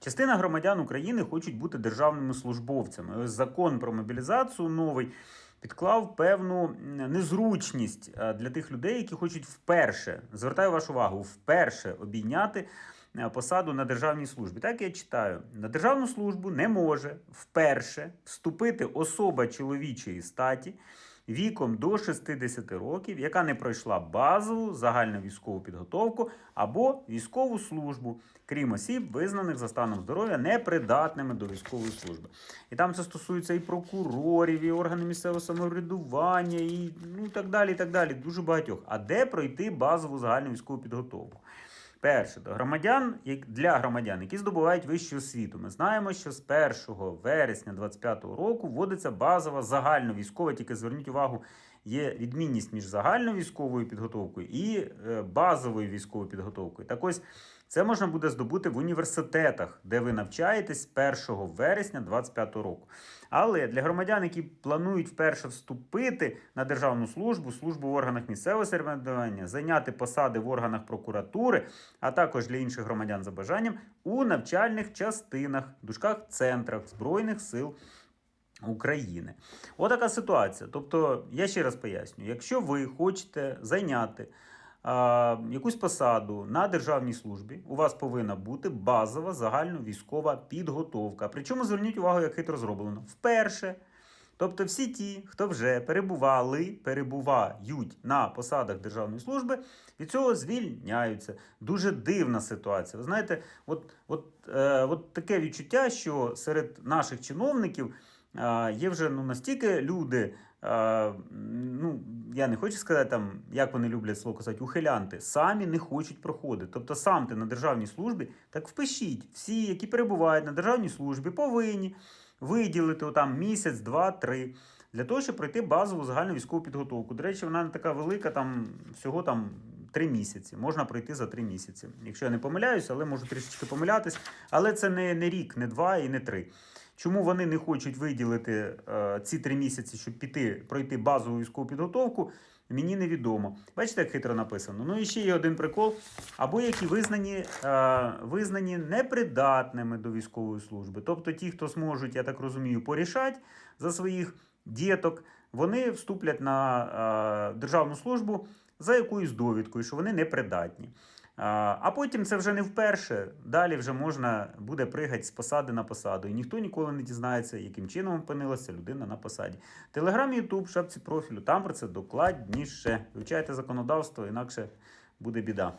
Частина громадян України хочуть бути державними службовцями. Ось закон про мобілізацію новий підклав певну незручність е, для тих людей, які хочуть вперше, звертаю вашу увагу, вперше обійняти е, посаду на державній службі. Так я читаю: на державну службу не може вперше вступити особа чоловічої статі. Віком до 60 років, яка не пройшла базову загальну військову підготовку або військову службу, крім осіб, визнаних за станом здоров'я непридатними до військової служби. І там це стосується і прокурорів, і органів місцевого самоврядування, і ну так далі. і так далі. Дуже багатьох. А де пройти базову загальну військову підготовку? Перше, до громадян, для громадян, які здобувають вищу освіту. Ми знаємо, що з 1 вересня 2025 року вводиться базова загальновійськова, тільки зверніть увагу, є відмінність між загальною військовою підготовкою і е, базовою військовою підготовкою. Так ось це можна буде здобути в університетах, де ви навчаєтесь 1 вересня 2025 року. Але для громадян, які планують вперше вступити на державну службу, службу в органах місцевого самоврядування, зайняти посади в органах прокуратури, а також для інших громадян за бажанням у навчальних частинах, дужках, центрах Збройних сил. України. Отака ситуація. Тобто, я ще раз поясню: якщо ви хочете зайняти а, якусь посаду на державній службі, у вас повинна бути базова загальновійськова підготовка. Причому зверніть увагу, як хитро зроблено. Вперше. Тобто всі ті, хто вже перебували, перебувають на посадах державної служби, від цього звільняються. Дуже дивна ситуація. Ви знаєте, от, от, е, от таке відчуття, що серед наших чиновників є вже ну, настільки люди, ну, я не хочу сказати, там, як вони люблять слово казати, ухилянти, самі не хочуть проходити. Тобто сам ти на державній службі, так впишіть, всі, які перебувають на державній службі, повинні виділити там місяць, два, три. Для того, щоб пройти базову загальну військову підготовку. До речі, вона не така велика, там всього там три місяці. Можна пройти за три місяці. Якщо я не помиляюся, але можу трішечки помилятись. Але це не, не рік, не два і не три. Чому вони не хочуть виділити е, ці три місяці, щоб піти пройти базову військову підготовку, мені невідомо. Бачите, як хитро написано. Ну і ще є один прикол. Або які визнані, е, визнані непридатними до військової служби. Тобто ті, хто зможуть, я так розумію, порішати за своїх діток, вони вступлять на е, державну службу за якоюсь довідкою, що вони непридатні. А потім це вже не вперше. Далі вже можна буде пригати з посади на посаду. І ніхто ніколи не дізнається, яким чином опинилася людина на посаді. Телеграм, Ютуб, шапці профілю, там про це докладніше. Вивчайте законодавство, інакше буде біда.